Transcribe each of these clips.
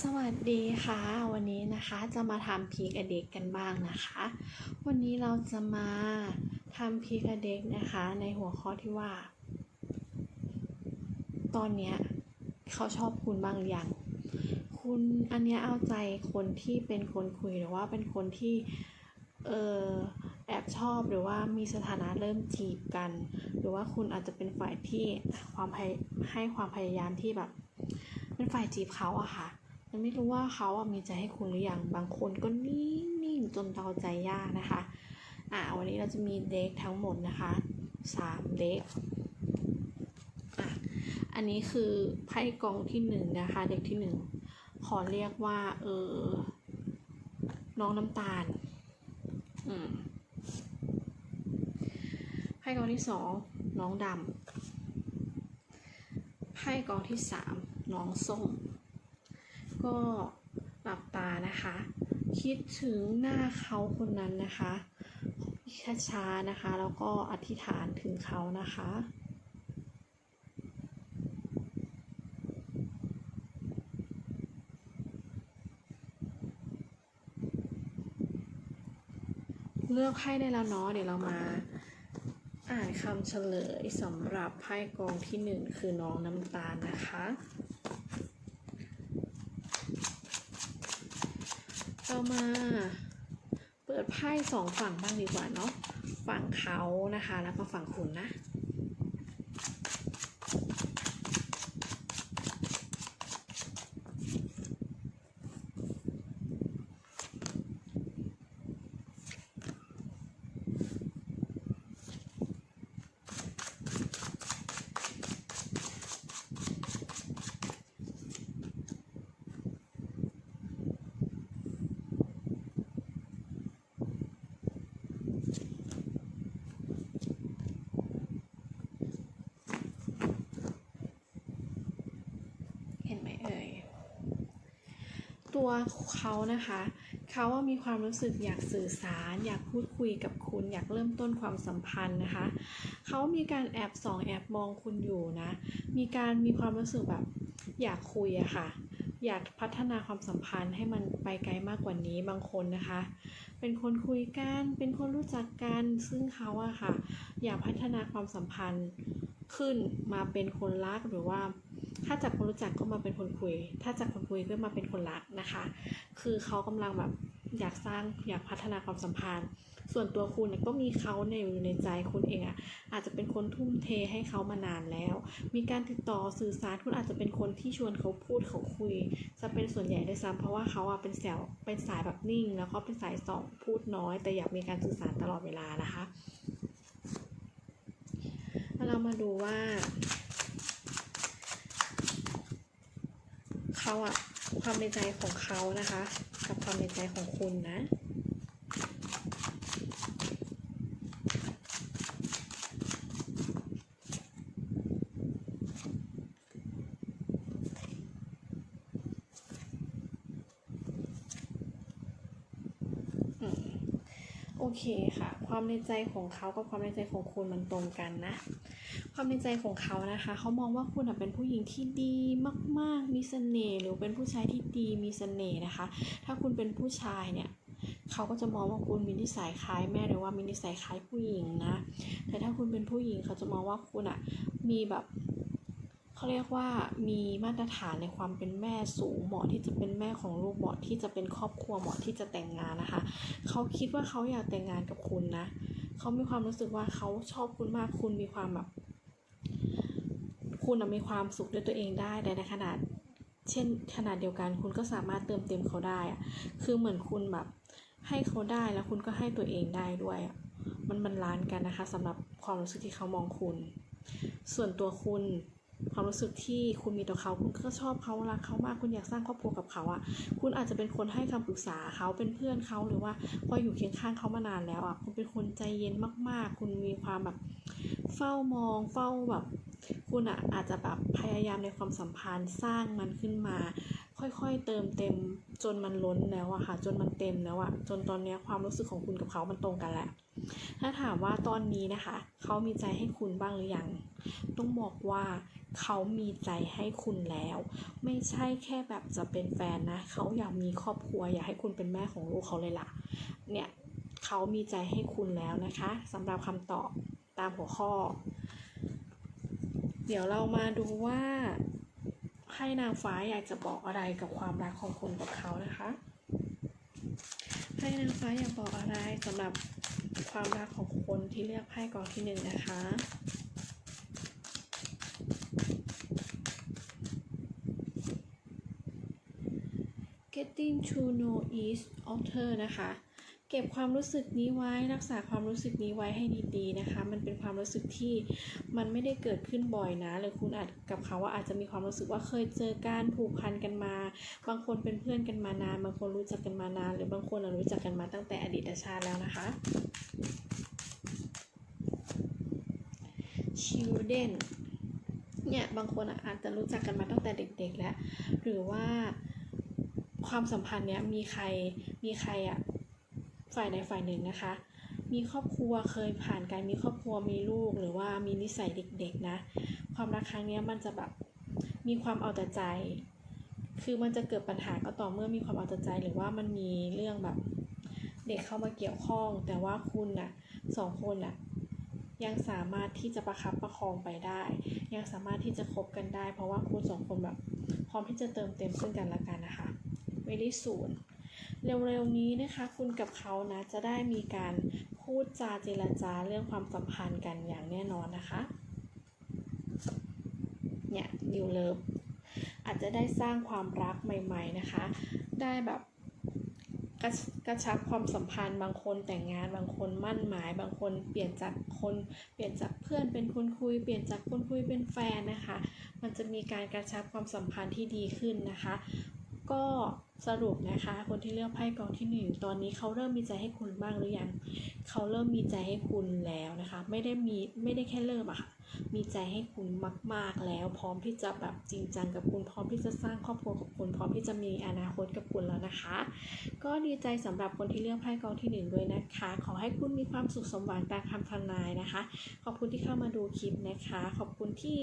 สวัสดีค่ะ วันนี้นะคะจะมาทำพีกอเด็กกันบ้างนะคะ วันนี้เราจะมาทำพีกอเด็กนะคะ ในหัวข้อที่ว่า ตอนเนี้ยเขาชอบคุณบ้างหรือยังคุณอันเนี้ยเอาใจคนที่เป็นคนคุยหรือว่าเป็นคนที่เออแอบชอบหรือว่ามีสถานะเริ่มจีบกัน หรือว่าคุณอาจจะเป็นฝ่ายที่ความให้ความพยายามที่แบบเป็นฝ่ายจีบเขาอะค่ะ ยังไม่รู้ว่าเขาอะมีใจให้คุณหรือยังบางคนก็นิ่งๆจนเดาใจยากนะคะ อ่าวันนี้เราจะมีเด็กทั้งหมดนะคะสามเด็กอะอันนี้คือไพ่กองที่หนึ่งนะคะ เด็กที่หนึ่งขอเรียกว่าเออน้องน้ำตาลอืมไพ่กองที่สองน้องดำไพ่กองที่สามน้องส้ม ก็หลับตานะคะ คิดถึงหน้าเขาคนนั้นนะคะช้าๆนะคะ แล้วก็อธิษฐานถึงเขานะคะเลือกไพ่ได้แล้วเนาะเดี๋ยวเรามาอ่านคำเฉลยสำหรับไพ่กองที่หนึ่งคือน้องน้ำตาลนะคะ เรามาเปิดไพ่สองฝั่งบ้างดีกว่าเนาะฝั่งเขานะคะ แล้วก็ฝั่งคุณนะ ตัวเขานะคะ เขาว่ามีความรู้สึกอยากสื่อสาร อยากพูดคุยกับคุณ อยากเริ่มต้นความสัมพันธ์นะคะ เขามีการแอบส่องแอบมองคุณอยู่นะ มีการมีความรู้สึกแบบอยากคุยอะค่ะ อยากพัฒนาความสัมพันธ์ให้มันไปไกลมากกว่านี้บางคนนะคะ เป็นคนคุยกัน เป็นคนรู้จักกัน ซึ่งเขาอะค่ะ อยากพัฒนาความสัมพันธ์ขึ้นมาเป็นคนรักหรือว่า ถ้าจากคนรู้จักก็มาเป็นคนคุย ถ้าจากคนคุยก็มาเป็นคนรักนะคะ คือเขากำลังแบบอยากสร้างอยากพัฒนาความสัมพันธ์ ส่วนตัวคุณก็มีเขาในอยู่ในใจคุณเองอะ่ะอาจจะเป็นคนทุ่มเทให้เขามานานแล้ว มีการติดต่อสื่อสารคุณอาจจะเป็นคนที่ชวนเขาพูดเขาคุย จะเป็นส่วนใหญ่ด้วยซ้ำเพราะว่าเขาอะเป็นแสวเป็นสายแบบนิ่ง แล้วก็เป็นสายสองพูดน้อย แต่อยากมีการสื่อสารตลอดเวลานะคะแล้วเรามาดูว่า เขาอะความในใจของเขานะคะ กับความในใจของคุณนะ โอเคค่ะ ความในใจของเขากับความในใจของคุณมันตรงกันนะ ความในใจของเขานะคะ เขามองว่าคุณเป็นผู้หญิงที่ดีมาก ๆ มีเสน่ห์หรือเป็นผู้ชายที่ดีมีเสน่ห์นะคะ ถ้าคุณเป็นผู้ชายเนี่ยเขาก็จะมองว่าคุณมีนิสัยคล้ายแม่หรือว่ามีนิสัยคล้ายผู้หญิงนะ แต่ถ้าคุณเป็นผู้หญิงเขาจะมองว่าคุณอะมีแบบ เขาเรียกว่ามีมาตรฐานในความเป็นแม่สูงเหมาะที่จะเป็นแม่ของลูกเหมาะที่จะเป็นครอบครัวเหมาะที่จะแต่งงานนะคะเขาคิดว่าเขาอยากแต่งงานกับคุณนะเขามีความรู้สึกว่าเขาชอบคุณมากคุณมีความแบบคุณมีความสุขด้วยตัวเองได้แต่ในขนาดเช่นขนาดเดียวกันคุณก็สามารถเติมเต็มเขาได้อะคือเหมือนคุณแบบให้เขาได้แล้วคุณก็ให้ตัวเองได้ด้วยอะมันมันล้านกันนะคะสำหรับความรู้สึกที่เขามองคุณ ส่วนตัวคุณ ความรู้สึกที่คุณมีต่อเขา คุณก็ชอบเขารักเขามาก คุณอยากสร้างครอบครัวกับเขาอะ่ะ คุณอาจจะเป็นคนให้คำปรึกษาเขาเป็นเพื่อนเขาหรือว่าพออยู่เคียงข้างเขามานานแล้วอะ่ะ คุณเป็นคนใจเย็นมาก ๆ คุณมีความแบบเฝ้ามอง เฝ้าแบบ คุณอะอาจจะแบบพยายามในความสัมพันธ์สร้างมันขึ้นมา ค่อยๆเติมเต็มจนมันล้นแล้วอะค่ะ จนมันเต็มแล้วอะจนตอนนี้ความรู้สึกของคุณกับเขามันตรงกันแหละถ้าถามว่าตอนนี้นะคะ เขามีใจให้คุณบ้างหรือยัง ต้องบอกว่า เขามีใจให้คุณแล้ว ไม่ใช่แค่แบบจะเป็นแฟนนะ เขาอยากมีครอบครัว อยากให้คุณเป็นแม่ของลูกเขาเลยล่ะ เนี่ยเขามีใจให้คุณแล้วนะคะสำหรับคำตอบตามหัวข้อ เดี๋ยวเรามาดูว่าไพ่นางฟ้าอยากจะบอกอะไรกับความรักของคุณกับเขานะคะไพ่นางฟ้าอยากบอกอะไรสำหรับความรักของคนที่เลือกไพ่กองที่หนึ่งนะคะ getting to know each other นะคะ เก็บความรู้สึกนี้ไว้รักษาความรู้สึกนี้ไว้ให้ดีๆนะคะ มันเป็นความรู้สึกที่มันไม่ได้เกิดขึ้นบ่อยนะ หรือคุณอาจกับเขาว่าอาจจะมีความรู้สึกว่าเคยเจอการผูกพันกันมา บางคนเป็นเพื่อนกันมานาน บางคนรู้จักกันมานาน หรือบางคนรู้จักกันมาตั้งแต่อดีตชาติแล้วนะคะ children เนี่ยบางคนอาจจะรู้จักกันมาตั้งแต่เด็ก ๆ แล้ว หรือว่า ความสัมพันธ์เนี้ยมีใครมีใครอะฝ่ายใดฝ่ายหนึ่งนะคะ มีครอบครัวเคยผ่านการมีครอบครัวมีลูกหรือว่ามีนิสัยเด็กๆนะ ความรักครั้งเนี้ยมันจะแบบมีความเอาแต่ใจ คือมันจะเกิดปัญหาก็ต่อเมื่อมีความเอาแต่ใจ หรือว่ามันมีเรื่องแบบเด็กเข้ามาเกี่ยวข้อง แต่ว่าคุณน่ะสองคนน่ะยังสามารถที่จะประคับประคองไปได้ ยังสามารถที่จะคบกันได้ เพราะว่าคุณสองคนแบบพร้อมที่จะเติมเต็มซึ่งกันและกัน very soon เร็วๆนี้นะคะคุณกับเขานะจะได้มีการพูดจาเจรจาเรื่องความสัมพันธ์กันอย่างแน่นอนนะคะ เนี่ยนิวเลิฟอาจจะได้สร้างความรักใหม่ๆนะคะ ได้แบบกระกระชับความสัมพันธ์บางคนแต่งงานบางคนมั่นหมาย บางคนเปลี่ยนจากคนเปลี่ยนจากเพื่อนเป็นคนคุย เปลี่ยนจากคนคุยเป็นแฟนนะคะ มันจะมีการกระชับความสัมพันธ์ที่ดีขึ้นนะคะ ก็ สรุปนะคะ คนที่เลือกไพ่กองที่หนึ่งตอนนี้เขาเริ่มมีใจให้คุณบ้างหรือยังเขาเริ่มมีใจให้คุณแล้วนะคะ ไม่ได้มีไม่ได้แค่เริ่มอะค่ะมีใจให้คุณมาก ๆแล้ว พร้อมที่จะแบบจริงจังกับคุณพร้อมที่จะสร้างครอบครัวกับคุณพร้อมที่จะมีอนาคตกับคุณแล้วนะคะ ก็ดีใจสำหรับคนที่เลือกไพ่กองที่หนึ่งด้วยนะคะ ขอให้คุณมีความสุขสมหวังตามคำทำนายนะคะ ขอบคุณที่เข้ามาดูคลิปนะคะ ขอบคุณที่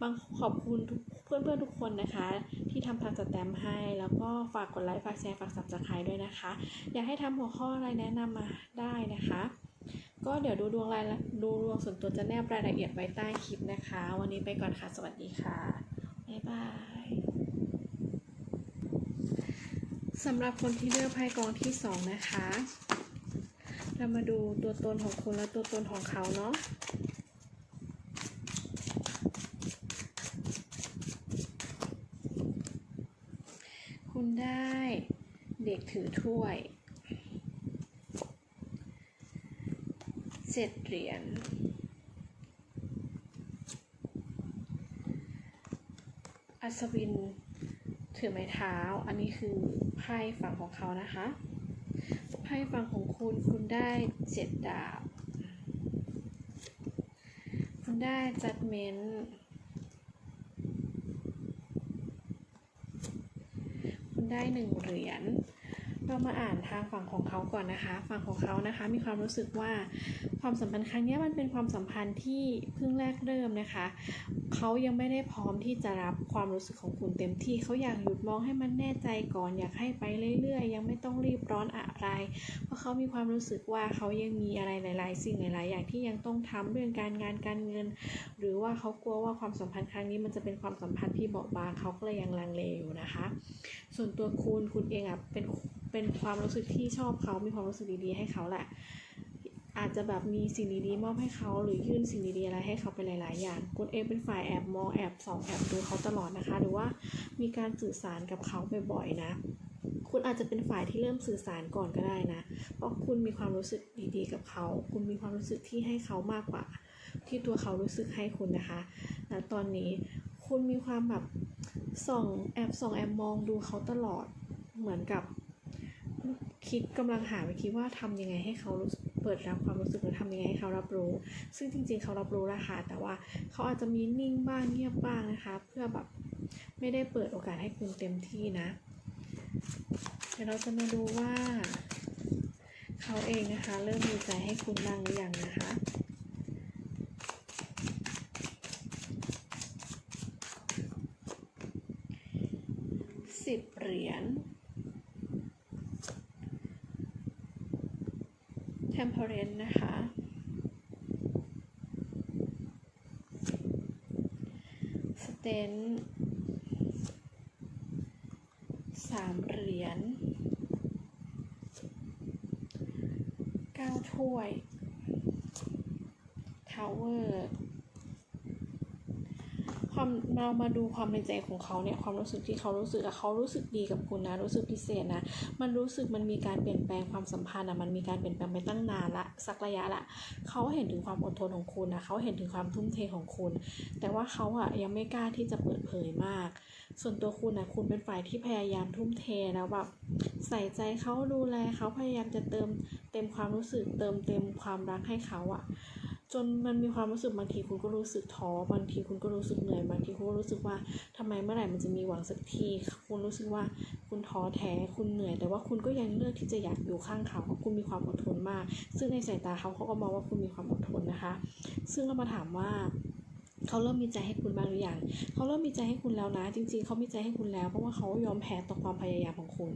บางขอบคุณทุกเพื่อนๆทุกคนนะคะ ที่ทำทางสแตมป์ให้แล้วก็ฝากกดไลค์ฝากแชร์ฝากสับสไครด้วยนะคะ อยากให้ทำหัวข้ออะไรแนะนำมาได้นะคะ ก็เดี๋ยวดูดวงรายละดูดวงส่วนตัวจะแนบรายละเอียดไว้ใต้คลิปนะคะ วันนี้ไปก่อนค่ะ สวัสดีค่ะบ๊ายบายสำหรับคนที่เลือกไพ่กองที่สองนะคะ เรามาดูตัวตนของคุณและตัวตนของเขาเนาะ คุณได้เด็ก ถือถ้วยเจ็ดเหรียญอัศวินถือไม้เท้า อันนี้คือไพ่ฝั่งของเขานะคะ ไพ่ฝั่งของคุณคุณได้เจ็ดดาบ คุณได้จัดเมนคุณได้หนึ่งเหรียญ เรามาอ่านทางฝั่งของเขาก่อนนะคะ ฝั่งของเขานะคะมีความรู้สึกว่าความสัมพันธ์ครั้งนี้มันเป็นความสัมพันธ์ที่เพิ่งแรกเริ่มนะคะ เขายังไม่ได้พร้อมที่จะรับความรู้สึกของคุณเต็มที่เขาอยากหยุดมองให้มันแน่ใจก่อนอยากให้ไปเรื่อยๆ ยังไม่ต้องรีบร้อนอะไร เพราะเขามีความรู้สึกว่าเขายังมีอะไรหลาย ๆ สิ่งหลาย ๆ อย่างที่ยังต้องทำเรื่องการงานการเงิน หรือว่าเขากลัวว่าความสัมพันธ์ครั้งนี้มันจะเป็นความสัมพันธ์ที่เบาบางเขาก็เลยยังลังเลอยู่นะคะ ส่วนตัวคุณคุณเองอะเป็น เป็นความรู้สึกที่ชอบเขา มีความรู้สึกดีๆให้เขาแหละ อาจจะแบบมีสิ่งดีๆมอบให้เขาหรือยื่นสิ่งดีๆอะไรให้เขาไปหลาย ๆ อย่าง คุณเองเป็นฝ่ายแอบมองแอบส่องแอบดูเขาตลอดนะคะ หรือว่ามีการสื่อสารกับเขาบ่อยๆนะ คุณอาจจะเป็นฝ่ายที่เริ่มสื่อสารก่อนก็ได้นะ เพราะคุณมีความรู้สึกดีๆกับเขา คุณมีความรู้สึกที่ให้เขามากกว่า ที่ตัวเขารู้สึกให้คุณนะคะและตอนนี้คุณมีความแบบส่องแอบส่องแอบมองดูเขาตลอด เหมือนกับ คิดกำลังหาวิธีว่าทำยังไงให้เขารู้สึกเปิดรับความรู้สึกหรือทำยังไงให้เขารับรู้ ซึ่งจริง ๆ เขารับรู้แล้วค่ะแต่ว่าเขาอาจจะมีนิ่งบ้างเงียบบ้างนะคะ เพื่อแบบไม่ได้เปิดโอกาสให้คุณเต็มที่นะ เดี๋ยวเราจะมาดูว่า เขาเองนะคะ เริ่มมีใจให้คุณบ้างหรือยังนะคะ ยญ temperance นะคะ สเตนสามเหรียญเก้าถ้วย ทาวเวอร์ ความเรามาดูความในใจของเขาเนี่ยความรู้สึกที่เขารู้สึกอะเขารู้สึกดีกับคุณนะ รู้สึกพิเศษนะ มันรู้สึกมันมีการเปลี่ยนแปลงความสัมพันธ์อะมันมีการเปลี่ยนแปลงไปตั้งนานละสักระยะละเขาเห็นถึงความอดทนของคุณนะเขาเห็นถึงความทุ่มเทของคุณ แต่ว่าเขาอะยังไม่กล้าที่จะเปิดเผยมาก ส่วนตัวคุณนะคุณเป็นฝ่ายที่พยายามทุ่มเทแล้วแบบใส่ใจเขาดูแลเขาพยายามจะเติมเต็มความรู้สึกเติมเต็มความรักให้เขาอะ จนมันมีความรู้สึกบางทีคุณก็รู้สึกท้อบางทีคุณก็รู้สึกเหนื่อยบางทีคุณก็รู้สึกว่าทำไมเมื่อไหร่มันจะมีหวังสักที คุณรู้สึกว่าคุณท้อแท้คุณเหนื่อย แต่ว่าคุณก็ยังเลือกที่จะอยากอยู่ข้างเขาเพราะคุณมีความอดทนมาก ซึ่งในสายตาเขาเขาก็มองว่าคุณมีความอดทนนะคะ ซึ่งเรามาถามว่าเขาเริ่มมีใจให้คุณบ้างหรือยัง เขาเริ่มมีใจให้คุณแล้วนะ จริง ๆ เขามีใจให้คุณแล้ว เพราะว่าเขายอมแพ้ต่อความพยายามของคุณ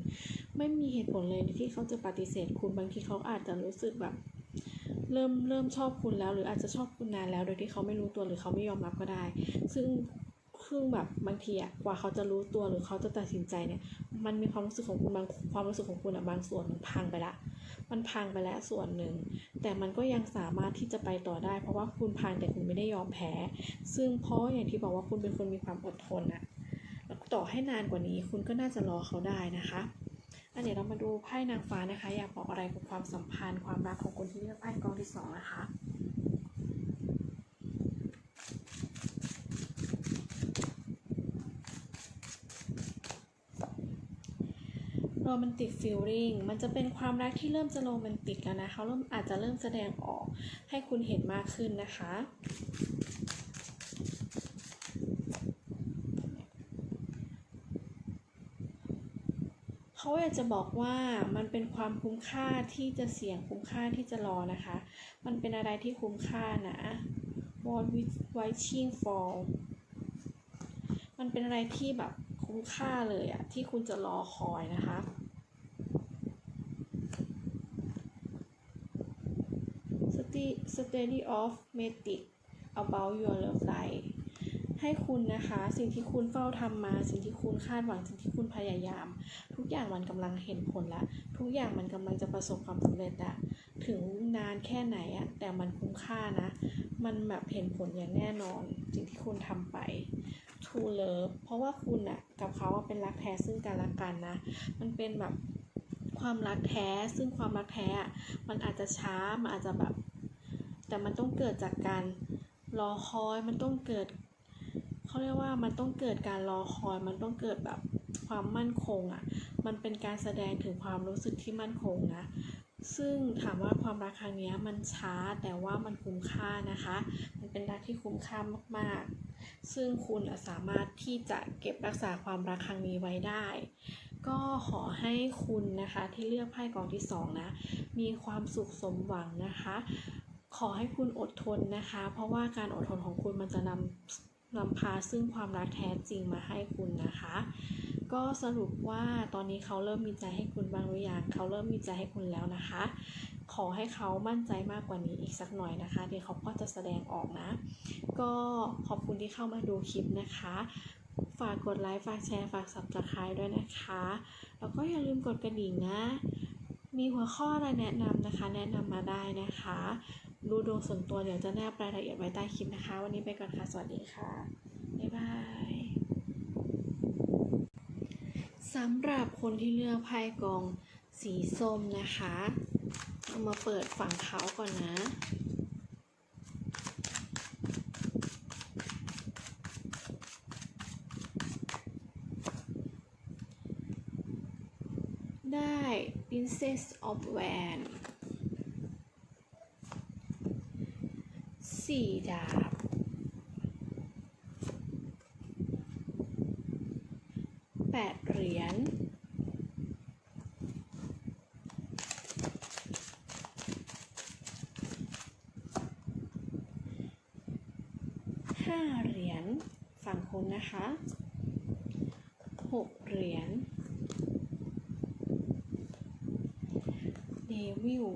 ไม่มีเหตุผลเลยที่เขาจะปฏิเสธคุณ บางทีเขาอาจจะรู้สึกแบบ เริ่มเริ่มชอบคุณแล้ว หรืออาจจะชอบคุณนานแล้ว โดยที่เขาไม่รู้ตัวหรือเขาไม่ยอมรับก็ได้ ซึ่งซึ่งแบบบางทีอะกว่าเขาจะรู้ตัวหรือเขาจะตัดสินใจเนี่ย มันมีความรู้สึกของคุณบางความรู้สึกของคุณอะบางส่วนมันพังไปละ มันพังไปแล้วส่วนหนึ่ง แต่มันก็ยังสามารถที่จะไปต่อได้ เพราะว่าคุณพังแต่คุณไม่ได้ยอมแพ้ ซึ่งเพราะอย่างที่บอกว่าคุณเป็นคนมีความอดทนอะแล้วต่อให้นานกว่านี้คุณก็น่าจะรอเขาได้นะคะ อันเดี๋ยวเรามาดูไพ่นางฟ้านะคะ อยากบอกอะไรกับความสัมพันธ์ความรักของคนที่เลือกไพ่กองที่สองนะคะโรแมนติกฟิลลิ่งมันจะเป็นความรักที่เริ่มจะโรแมนติกแล้วนะเขาเริ่มอาจจะเริ่มแสดงออกให้คุณเห็นมากขึ้นนะคะ เขาอยากจะบอกว่ามันเป็นความคุ้มค่าที่จะเสี่ยงคุ้มค่าที่จะรอนะคะ มันเป็นอะไรที่คุ้มค่านะ What waiting for มันเป็นอะไรที่แบบคุ้มค่าเลยอะที่คุณจะรอคอยนะคะ Study study of m e t i c about your love life ให้คุณนะคะ สิ่งที่คุณเฝ้าทำมา สิ่งที่คุณคาดหวังสิ่งที่คุณพยายาม ทุกอย่างมันกำลังเห็นผลละ ทุกอย่างมันกำลังจะประสบความสำเร็จอะถึงนานแค่ไหนอะแต่มันคุ้มค่านะ มันแบบเห็นผลอย่างแน่นอน สิ่งที่คุณทำไป True Love เพราะว่าคุณอะกับเขาเป็นรักแท้ซึ่งกันและกันนะ มันเป็นแบบความรักแท้ซึ่งความรักแท้อะมันอาจจะช้ามันอาจจะแบบ แต่มันต้องเกิดจากการรอคอยมันต้องเกิด เขาเรียกว่ามันต้องเกิดการรอคอย มันต้องเกิดแบบความมั่นคงอะ่ะ มันเป็นการแสดงถึงความรู้สึกที่มั่นคงนะ ซึ่งถามว่าความรักครั้งนี้มันช้าแต่ว่ามันคุ้มค่านะคะ มันเป็นรักที่คุ้มค่ามากๆ ซึ่งคุณสามารถที่จะเก็บรักษาความรักครั้งนี้ไว้ได้ ก็ขอให้คุณนะคะที่เลือกไพ่กองที่สองนะ มีความสุขสมหวังนะคะ ขอให้คุณอดทนนะคะ เพราะว่าการอดทนของคุณมันจะนำ นำพาซึ่งความรักแท้จริงมาให้คุณนะคะ ก็สรุปว่าตอนนี้เขาเริ่มมีใจให้คุณบางหรือยังเขาเริ่มมีใจให้คุณแล้วนะคะ ขอให้เขามั่นใจมากกว่านี้อีกสักหน่อยนะคะ เดี๋ยวเขาก็จะแสดงออกนะ ก็ขอบคุณที่เข้ามาดูคลิปนะคะ ฝากกดไลค์ฝากแชร์ฝาก subscribe ด้วยนะคะ แล้วก็อย่าลืมกดกระดิ่งนะมีหัวข้ออะไรแนะนำนะคะ แนะนำมาได้นะคะ ดูดวงส่วนตัวเดี๋ยวจะแนบรายละเอียดไว้ใต้คลิปนะคะ วันนี้ไปก่อนค่ะ สวัสดีค่ะ บ๊ายบายสำหรับคนที่เลือกไพ่กองสีส้มนะคะ เอามาเปิดฝั่งเขาก่อนนะได้ Princess of w a n d สี่ดาบ แปดเหรียญ ห้าเหรียญ ฝั่งคุณนะคะ หกเหรียญ วิว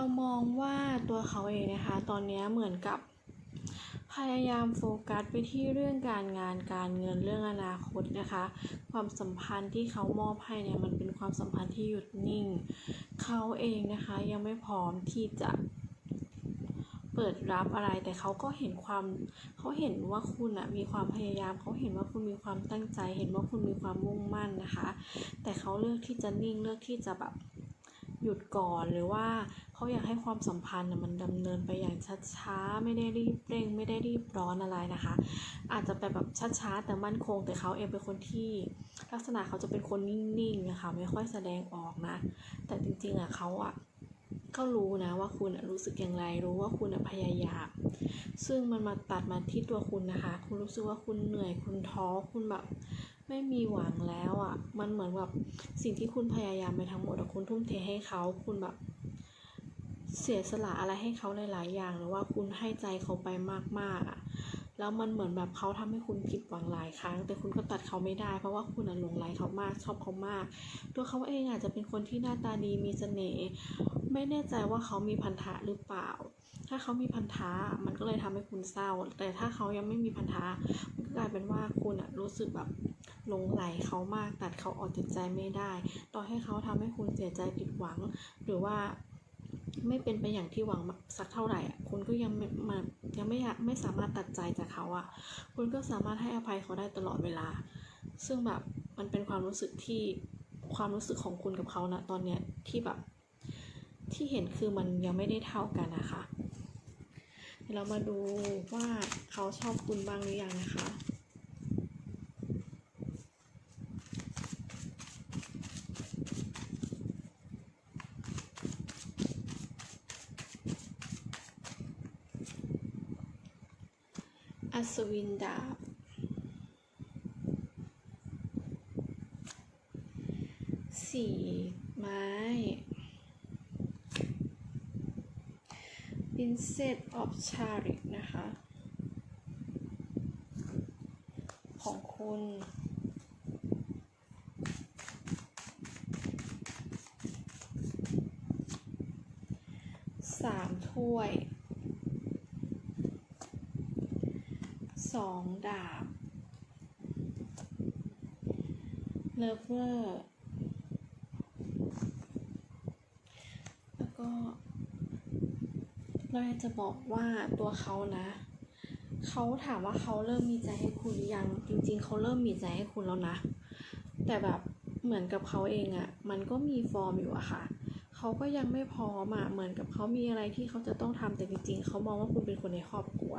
เรามองว่าตัวเขาเองนะคะ ตอนนี้เหมือนกับ พยายามโฟกัสไปที่เรื่องการงานการเงินเรื่องอนาคตนะคะ ความสัมพันธ์ที่เขามอบให้เนี่ยมันเป็นความสัมพันธ์ที่หยุดนิ่ง เขาเองนะคะยังไม่พร้อมที่จะเปิดรับอะไรแต่เขาก็เห็นความเขาเห็นว่าคุณอะมีความพยายาม เขาเห็นว่าคุณมีความตั้งใจ เห็นว่าคุณมีความมุ่งมั่นนะคะ แต่เขาเลือกที่จะนิ่งเลือกที่จะแบบ หยุดก่อนหรือว่าเขาอยากให้ความสัมพันธ์มันดำเนินไปอย่างช้าๆ ไม่ได้รีบเร่ง ไม่ได้รีบร้อนอะไรนะคะ อาจจะไปแบบช้าๆแต่มั่นคง แต่เขาเองเป็นคนที่ลักษณะเขาจะเป็นคนนิ่งๆนะคะไม่ค่อยแสดงออกนะ แต่จริงๆอะเขาอะก็รู้นะว่าคุณรู้สึกอย่างไรรู้ว่าคุณพยายามซึ่งมันมาตัดมาที่ตัวคุณนะคะ คุณรู้สึกว่าคุณเหนื่อยคุณท้อคุณแบบ ไม่มีหวังแล้วอะ มันเหมือนแบบสิ่งที่คุณพยายามไปทั้งหมดคุณทุ่มเทให้เขาคุณแบบ เสียสละอะไรให้เขาหลายๆอย่างหรือว่าคุณให้ใจเขาไปมากๆอะแล้วมันเหมือนแบบเขาทำให้คุณผิดหวังหลายครั้ง แต่คุณก็ตัดเขาไม่ได้ เพราะว่าคุณอะหลงไหลเขามากชอบเขามาก ตัวเขาเองอาจจะเป็นคนที่หน้าตาดีมีเสน่ห์ไม่แน่ใจว่าเขามีพันธะหรือเปล่า ถ้าเขามีพันธะมันก็เลยทำให้คุณเศร้า แต่ถ้าเขายังไม่มีพันธะมันก็กลายเป็นว่าคุณอะรู้สึกแบบ หลงไหลเขามากตัดเขาออกจากใจไม่ได้ ต่อให้เขาทำให้คุณเสียใจผิดหวัง หรือว่าไม่เป็นไปอย่างที่หวังสักเท่าไหร่อะคุณก็ยังไม่มายังไม่ไม่สามารถตัดใจจากเขาอะ คุณก็สามารถให้อภัยเขาได้ตลอดเวลา ซึ่งแบบมันเป็นความรู้สึกที่ความรู้สึกของคุณกับเขานะตอนเนี้ยที่แบบที่เห็นคือมันยังไม่ได้เท่ากันนะคะเดี๋ยวเรามาดูว่าเขาชอบคุณบ้างหรือยังนะคะ อัศ วินดาบ สีไม้ Princess of c h a r i t นะคะ ของคุณสามถ้วย สองดาบ เลเวอร์แล้วก็เราจะบอกว่าตัวเขานะ เขาถามว่าเขาเริ่มมีใจให้คุณยัง จริง ๆ เขาเริ่มมีใจให้คุณแล้วนะ แต่แบบเหมือนกับเขาเองอะ่ะมันก็มีฟอร์มอยู่อะค่ะ เขาก็ยังไม่พร้อมอะเหมือนกับเขามีอะไรที่เขาจะต้องทำแต่จริงๆเขามองว่าคุณเป็นคนในครอบครัว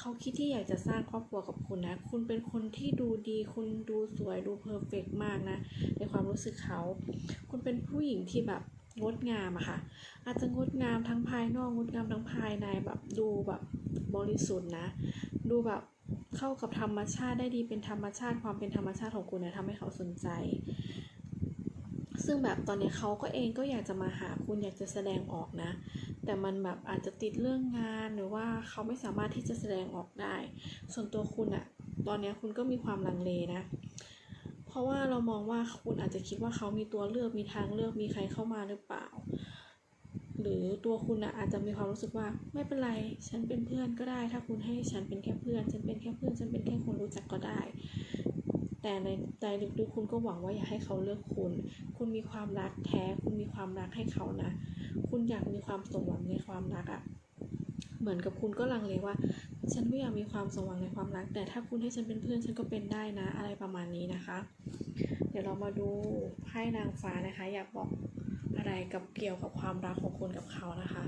เขาคิดที่อยากจะสร้างครอบครัวกับคุณนะ คุณเป็นคนที่ดูดี คุณดูสวยดูเพอร์เฟกมากนะ ในความรู้สึกเขา คุณเป็นผู้หญิงที่แบบงดงามอะค่ะ อาจจะงดงามทั้งภายนอกงดงามทั้งภายในแบบดูแบบบริสุทธิ์นะ ดูแบบเข้ากับธรรมชาติได้ดีเป็นธรรมชาติความเป็นธรรมชาติของคุณเนี่ยทำให้เขาสนใจ ซึ่งแบบตอนนี้เขาก็เองก็อยากจะมาหาคุณอยากจะแสดงออกนะ แต่มันแบบอาจจะติดเรื่องงานหรือว่าเขาไม่สามารถที่จะแสดงออกได้ ส่วนตัวคุณอะตอนนี้คุณก็มีความลังเลนะ เพราะว่าเรามองว่าคุณอาจจะคิดว่าเขามีตัวเลือกมีทางเลือกมีใครเข้ามาหรือเปล่า หรือตัวคุณอะอาจจะมีความรู้สึกว่าไม่เป็นไร ฉันเป็นเพื่อนก็ได้ ถ้าคุณให้ฉันเป็นแค่เพื่อน ฉันเป็นแค่เพื่อน ฉันเป็นแค่คนรู้จักก็ได้ แต่ในใจลึกๆคุณก็หวังว่าอยากให้เขาเลือกคุณ คุณมีความรักแท้ คุณมีความรักให้เขานะ คุณอยากมีความสมหวังในความรักอะเหมือนกับคุณก็ลังเลว่า ฉันไม่อยากมีความสมหวังในความรัก แต่ถ้าคุณให้ฉันเป็นเพื่อนฉันก็เป็นได้นะ อะไรประมาณนี้นะคะ เดี๋ยวเรามาดูไพ่นางฟ้านะคะ อยากบอกอะไรกับเกี่ยวกับความรักของคุณกับเขานะคะ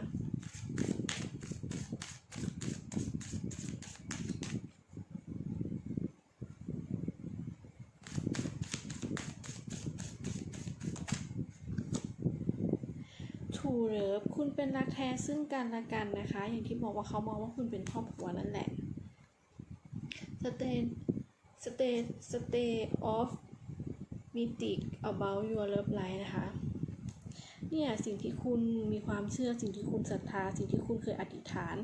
ถูเริฟคุณเป็นรักแท้ซึ่งกันและกันนะคะ อย่างที่บอกว่าเขามองว่าคุณเป็นครอบครัวนั่นแหละ stay stay stay of mythic about your love life นะคะเนี่ยสิ่งที่คุณมีความเชื่อสิ่งที่คุณศรัทธา สิ่งที่คุณเคยอธิษฐาน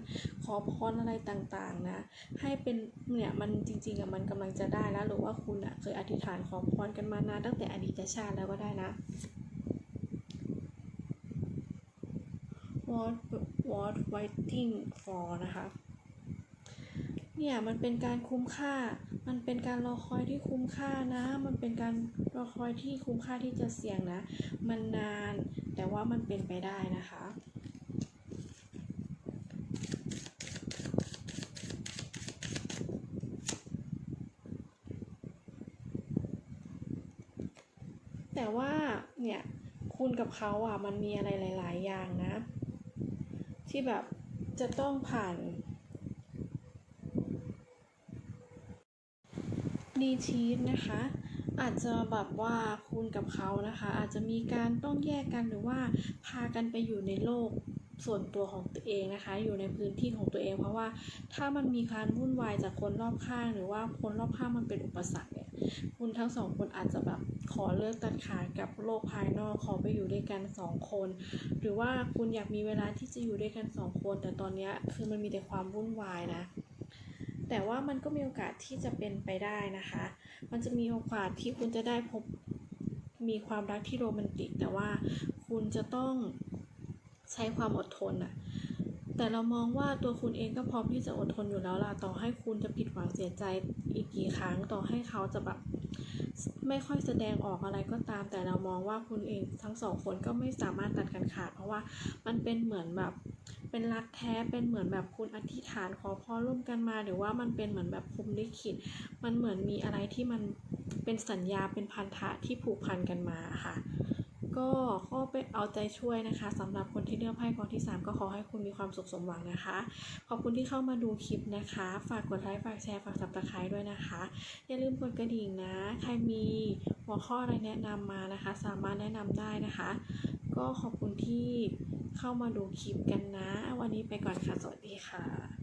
ขอพรอะไรต่างๆนะ ให้เป็นเนี่ยมันจริงๆอะมันกำลังจะได้แล้วหรือว่าคุณอะเคยอธิษฐานขอพรกันมานานตั้งแต่อดีตชาติแล้วก็ได้นะ what what waiting for นะคะ เนี่ยมันเป็นการคุ้มค่า มันเป็นการรอคอยที่คุ้มค่านะ มันเป็นการรอคอยที่คุ้มค่าที่จะเสี่ยงนะ มันนาน แต่ว่ามันเป็นไปได้นะคะแต่ว่าเนี่ยคุณกับเขาอะมันมีอะไรหลาย ๆ อย่างนะ ที่แบบจะต้องผ่านนีชีสนะคะ อาจจะแบบว่าคุณกับเขานะคะ อาจจะมีการต้องแยกกันหรือว่าพากันไปอยู่ในโลก ส่วนตัวของตัวเองนะคะ อยู่ในพื้นที่ของตัวเอง เพราะว่าถ้ามันมีการวุ่นวายจากคนรอบข้าง หรือว่าคนรอบข้างมันเป็นอุปสรรคเนี่ยคุณทั้งสองคนอาจจะแบบขอเลิกตัดขาดกับโลกภายนอกขอไปอยู่ด้วยกันสองคน หรือว่าคุณอยากมีเวลาที่จะอยู่ด้วยกันสองคน แต่ตอนนี้คือมันมีแต่ความวุ่นวายนะแต่ว่ามันก็มีโอกาสที่จะเป็นไปได้นะคะ มันจะมีโอกาสที่คุณจะได้พบมีความรักที่โรแมนติก แต่ว่าคุณจะต้อง ใช้ความอดทนอะแต่เรามองว่าตัวคุณเองก็พร้อมที่จะอดทนอยู่แล้วล่ะต่อให้คุณจะผิดหวังเสียใจอีกกี่ครั้งต่อให้เขาจะแบบไม่ค่อยแสดงออกอะไรก็ตาม แต่เรามองว่าคุณเองทั้งสองคนก็ไม่สามารถตัดกันขาด เพราะว่ามันเป็นเหมือนแบบเป็นรักแท้เป็นเหมือนแบบคุณอธิษฐานขอพรร่วมกันมาหรือว่ามันเป็นเหมือนแบบพรหมลิขิตมันเหมือนมีอะไรที่มันเป็นสัญญาเป็นพันธะที่ผูกพันกันมาค่ะ ก็ก็ไปเอาใจช่วยนะคะสำหรับคนที่เลือกไพ่กองที่ 3 ก็ขอให้คุณมีความสุขสมหวังนะคะ ขอบคุณที่เข้ามาดูคลิปนะคะ ฝากกดไลค์ฝากแชร์ฝากสับตะไคร้ด้วยนะคะ อย่าลืมกดกระดิ่งนะ ใครมีหัวข้ออะไรแนะนำมานะคะ สามารถแนะนำได้นะคะ ก็ขอบคุณที่เข้ามาดูคลิปกันนะ วันนี้ไปก่อนค่ะ สวัสดีค่ะ